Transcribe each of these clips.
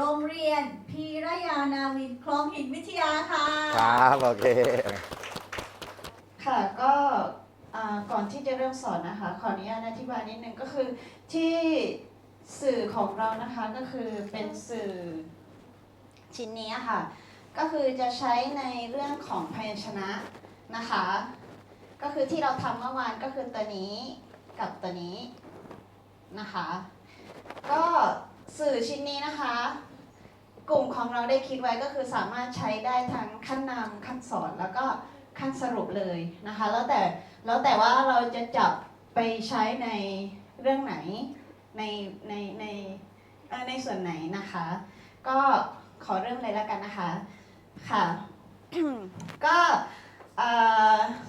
โรงเรียนพีรยานาวินคลองหินวิทยาค่ะ ครับโอเค ค่ะก็อ่าก่อนที่จะเริ่มสอนนะคะ ขออนุญาตอธิบายนิดนึงก็คือที่สื่อของเรานะคะก็คือเป็นสื่อชิ้นนี้ค่ะ ก็คือจะใช้ในเรื่องของพยัญชนะนะคะ ก็คือที่เราทำเมื่อวานก็คือตัวนี้กับตัวนี้นะคะ ก็สื่อชิ้นนี้นะคะ กลุ่มของเราได้คิดไว้ก็คือสามารถใช้ได้ทั้งขั้นนำขั้นสอนแล้วก็ขั้นสรุปเลยนะคะ แล้วแต่แล้วแต่ว่าเราจะจับไปใช้ในเรื่องไหนในในในในส่วนไหนนะคะ ก็ขอเริ่มเลยแล้วกันนะคะค่ะก็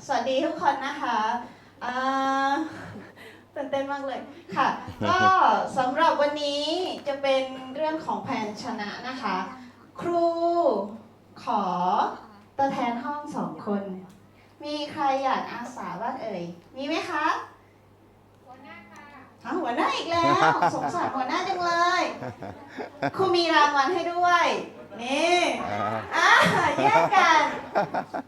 สวัสดีทุกคนนะคะอ่า ตื่นเต้นมากเลยค่ะ ก็สำหรับวันนี้จะเป็นเรื่องของแผนชนะนะคะ ครูขอตัวแทนห้องสองคน มีใครอยากอาสาบ้างเอ่ย มีไหมคะหัวหน้าค่ะหัวหน้าอีกแล้ว สงสารหัวหน้าจังเลย ครูมีรางวัลให้ด้วย นี่อ่าแยกกัน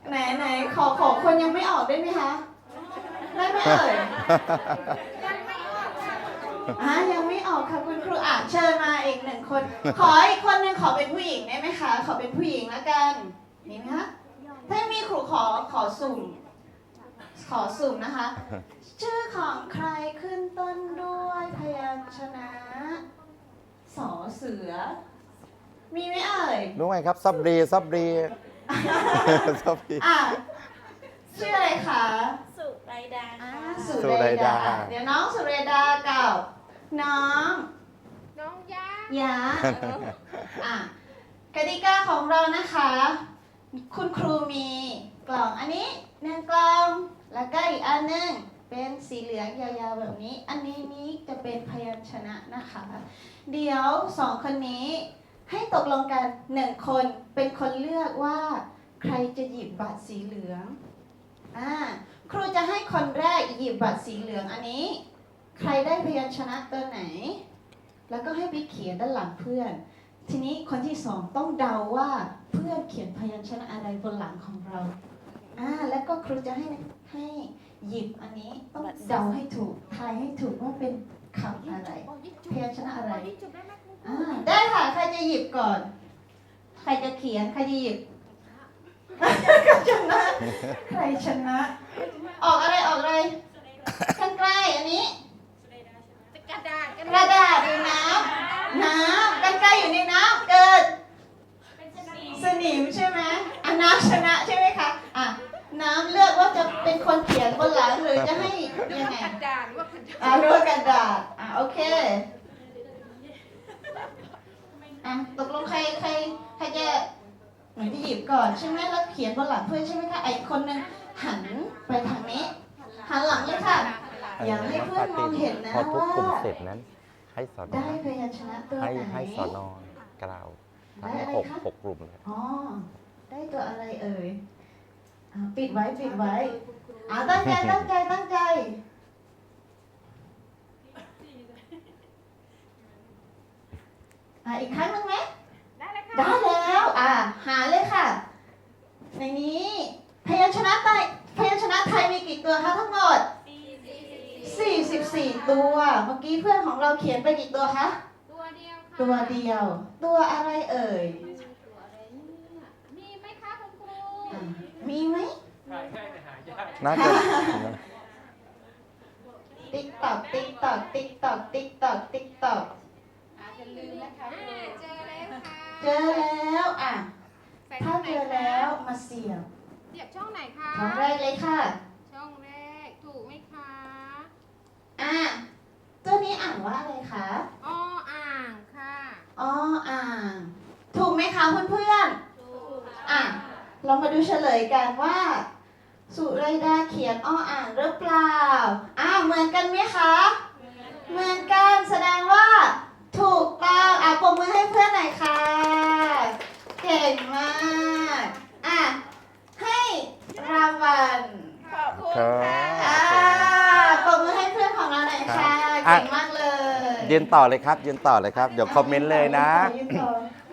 ไหนไหนขอขอคนยังไม่ออกได้ไหมคะ ได้ไหมเอ่ยอะยังไม่ออกค่ะคุณครูอะเชิญมาอีกหนึ่งคน ขออีกคนหนึ่งขอเป็นผู้หญิงได้ไหมคะ ขอเป็นผู้หญิงแล้วกันมีไหมคะถ้ามีครูขอขอสุ่ม ขอสุ่มนะคะ ชื่อของใครขึ้นต้นด้วยพยัญชนะสอเสือ มีไหมเอ่ยรู้ไหมครับซับรีซับรีซับรีอะชื่ออะไรคะสุ ไรดาอ่าค่ะสุสุเรเรดา ดา เดี๋ยวน้องสุเรดากับน้องน้องยา ยา อะกติกาของเรานะคะ คุณครูมีกล่องอันนี้หนึ่งกล่อง แล้วก็อีกอันหนึงเป็นสีเหลืองยาวๆแบบนี้ อันนี้นี้จะเป็นพยัญชนะนะคะ เดี๋ยวสองคนนี้ให้ตกลงกันหนึ่งคนเป็นคนเลือกว่า ใครจะหยิบบัตรสีเหลืองอ่า ครูจะให้คนแรกหยิบบัตรสีเหลืองอันนี้ ใครได้พยัญชนะตัวไหน แล้วก็ให้ไปเขียนด้านหลังเพื่อน ทีนี้คนที่สองต้องเดาว่าเพื่อนเขียนพยัญชนะอะไรบนหลังของเราอ่าแล้วก็ครูจะให้ให้หยิบอันนี้ต้องเดาให้ถูกทายให้ถูกว่าเป็นคำอะไรพยัญชนะอะไรอ่าได้ค่ะใครจะหยิบก่อน ใครจะเขียนใครจะหยิบ ชนะ ใครชนะ ออกอะไรออกอะไร ข้างใกล้อันนี้ กระดาษกระดาษอยู่น้ำน้ำกันไกลอยู่ในน้ำเกิดสนิมใช่ไหมอะน้ำชนะใช่ไหมคะ อะ น้ำเลือกว่าจะเป็นคนเขียนบนหลังหรือจะให้ยังไง กระดาษว่ากระดาษอะเลือกกระดาษอะโอเค อะตกลงใครใครใครจะ หนูจะหยิบก่อนใช่ไหมแล้วเขียนบนหลังเพื่อนใช่ไหมคะไอ้คนหนึงหันไปทางนี้ หันหลังเลยค่ะ อยากให้เพื่อนมองเห็นนะพอทุกกลุ่มว่าเสร็จนั้น ให้สอนอได้พยัญชนะตัวไหนให้ให้สอนอกล่าวทั้งได้อะไรหกคะหกกลุ่มเลยอ๋อได้ตัวอะไรเอ่ยอ่าปิดไว้ปิดไว้อ่าตั้งใจตั้งใจตั้งใจอ่าอีกครั้งหนึ่งไหมได้เลยค่ะได้แล้วอ่า หาเลยค่ะ ในนี้พยัญชนะไทยพยัญชนะไทยมีกี่ตัวคะทั้งหมด 44 ตัว เมื่อกี้เพื่อนของเราเขียนไปกี่ตัวคะ ตัวเดียวค่ะตัวเดียว ตัวอะไรเอ่ย ตัวอะไรเนี่ยมีไหมคะคุณครูอ่ามีไหมน่าจะติ๊กตอกติ๊กตอกติ๊กตอกติ๊กตอกติ๊กตอกอาจจะลืมนะคะเจอแล้วค่ะ เจอแล้วอะใส่ถ้าช่องไหนเจอคะแล้วมาเสียบเสียบช่องไหนคะช่องแรกเลยค่ะ ช่องแรกถูกไหมคะอะตัวนี้อ่านว่าอะไรคะอ้ออ่างค่ะอ๋ออ่าง ถูกไหมคะเพื่อนถูกๆอะเรามาดูเฉลยกันว่า สุไรดาเขียนอ้ออ่างหรือเปล่าอะเหมือนกันไหมคะ เหมือนกันแสดงว่า ถูกต้องอะปรบมือให้เพื่อนหน่อยค่ะ เก่งมาก อะ ให้รางวัลขอบคุณครับค่ะอ่าปรบมือให้เพื่อนของเราหน่อยค่ะอะ เก่งมากเลยยืนต่อเลยครับยืนต่อเลยครับเดี๋ยวคอมเมนต์เลยนะขอยืนต่อ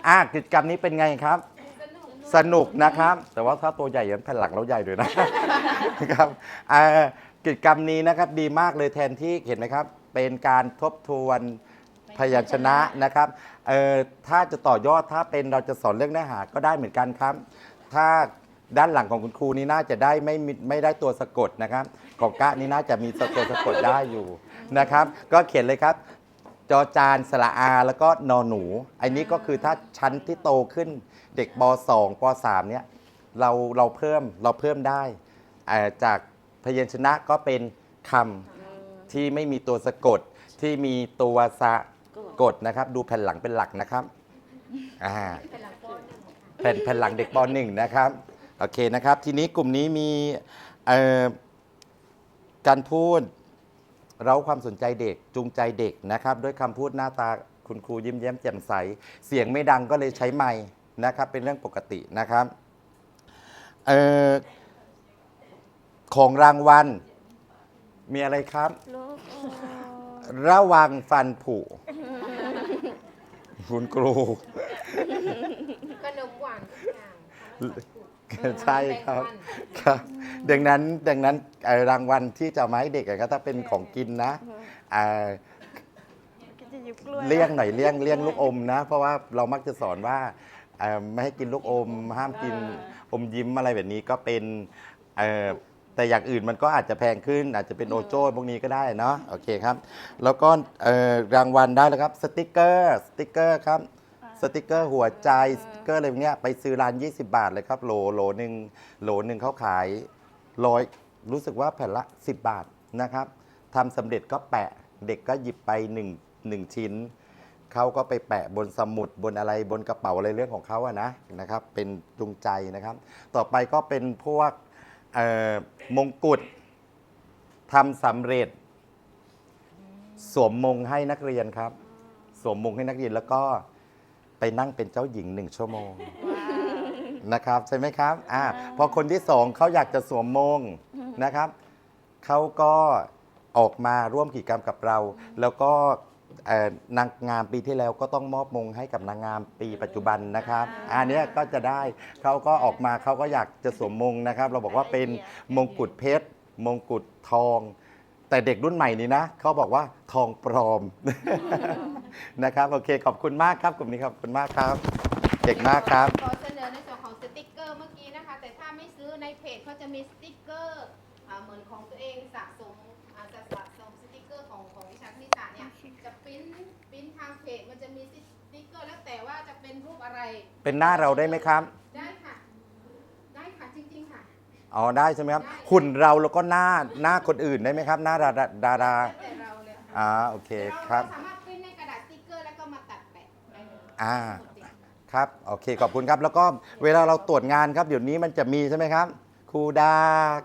อะกิจกรรมนี้เป็นไงครับ สนุกสนุกนะครับ แต่ว่าถ้าตัวใหญ่ยันแผ่นหลังเราใหญ่ด้วยนะ ครับอ่ากิจกรรมนี้นะครับดีมากเลยแทนที่เห็นไหมครับ เป็นการทบทวน พยัญชนะนะครับเอ่อถ้าจะต่อยอดถ้าเป็นเราจะสอนเรื่องเนื้อหาก็ได้เหมือนกันครับ ถ้าด้านหลังของคุณครูนี่น่าจะได้ไม่มีไม่ได้ตัวสะกดนะครับ ของกะนี่น่าจะมีตัวสะกดได้อยู่นะครับ ก็เขียนเลยครับ จอจานสระอาแล้วก็นอหนู อันนี้ก็คือถ้าชั้นที่โตขึ้นเด็กป .2 ป .3 เนี่ยเราเราเพิ่มเราเพิ่มได้เอ่อจากพยัญชนะก็เป็นคำที่ไม่มีตัวสะกดที่มีตัวสะ กดนะครับ ดูแผ่นหลังเป็นหลักนะครับอ่าแผ่นแผ่นหลังเด็กป .1 นะครับโอเคนะครับ ทีนี้กลุ่มนี้มีเอ่อการพูดเราความสนใจเด็กจูงใจเด็กนะครับ ด้วยคำพูดหน้าตาคุณครูยิ้มแย้มแจ่มใส เสียงไม่ดังก็เลยใช้ไม้นะครับ เป็นเรื่องปกตินะครับเออของรางวัล มีอะไรครับ ระวังฟันผุ คุณครูขนมหวานทุกอย่างใช่ครับครับ ดังนั้นดังนั้นเอ่อรางวัลที่จะเอามาให้เด็กอะครับถ้าเป็นของกินนะเอ่อเลี่ยงหน่อยเลี่ยงเลี่ยงลูกอมนะ เพราะว่าเรามักจะสอนว่าเอ่อไม่ให้กินลูกอม ห้ามกินอมยิ้มอะไรแบบนี้ก็เป็นเอ่อ แต่อย่างอื่นมันก็อาจจะแพงขึ้น อาจจะเป็นโอโจ้พวกนี้ก็ได้เนาะโอเคครับ แล้วก็เอ่อรางวัลได้แล้วครับสติกเกอร์สติกเกอร์ครับสติกเกอร์หัวใจสติกเกอร์อะไรพวกเนี้ยไปซื้อร้าน 20 บาทเลยครับ โหลโหลหนึ่งโหลหนึ่งเขาขายร้อยรู้สึกว่าแผ่นละ 10 บาทนะครับทำสำเร็จก็แปะเด็กก็หยิบไป1 1ชิ้นเขาก็ไปแปะบนสมุดบนอะไรบนกระเป๋าอะไรเรื่องของเขาอะนะนะครับ เป็นจูงใจนะครับ ต่อไปก็เป็นพวกเอ่อ มงกุฎทำสำเร็จ สวมมงให้นักเรียนครับ สวมมงให้นักเรียนแล้วก็ไปนั่งเป็นเจ้าหญิงหนึ่งชั่วโมงนะครับใช่ไหมครับอ่าพอคนที่สองเขาอยากจะสวมมงนะครับเขาก็ออกมาร่วมกิจกรรมกับเรา แล้วก็ เอ่อนางงามปีที่แล้วก็ต้องมอบมงให้กับนางงามปีปัจจุบันนะครับ อันเนี้ยก็จะได้เขาก็ออกมาเขาก็อยากจะสวมมงนะครับ เราบอกว่าเป็นมงกุฎเพชร มงกุฎทอง แต่เด็กรุ่นใหม่นี้นะเขาบอกว่าทองปลอม นะครับโอเคขอบคุณมากครับกลุ่มนี้ขอบคุณมากครับเด็กมากครับ ขอเสนอในส่วนของสติกเกอร์เมื่อกี้นะคะ แต่ถ้าไม่ซื้อในเพจเขาจะมีสติกเกอร์อ่าเหมือนของตัวเองสะสมอ่าจะสะสมสติกเกอร์ ของของวิชาคณิตศาสตร์เนี่ยจะปริ้นปริ้นทางเพจมันจะมีสติกเกอร์แล้วแต่ว่าจะเป็นรูปอะไร เป็นหน้าเราได้ไหมครับ ได้ค่ะ ได้ค่ะจริงๆค่ะ อ๋อได้ใช่ไหมครับ ได้ หุ่นเราแล้วก็หน้าหน้าคนอื่นได้ไหมครับ หน้าดาราดาราแล้วแต่เราเลยค่ะอ่าโอเคเราครับเราสามารถปริ้นในกระดาษสติกเกอร์แล้วก็มาตัดแปะได้เลยอ่าหมดเลยครับ โอเค ขอบคุณครับ แล้วก็เวลาเราตรวจงานครับ เดี๋ยวนี้มันจะมีใช่ไหมครับ ครูดา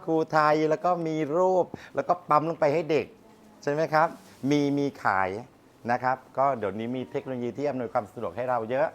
ครูไทย แล้วก็มีรูป แล้วก็ปั๊มลงไปให้เด็ก ใช่ไหมครับ มีมีขายนะครับ ก็เดี๋ยวนี้มีเทคโนโลยีที่อำนวยความสะดวกให้เราเยอะ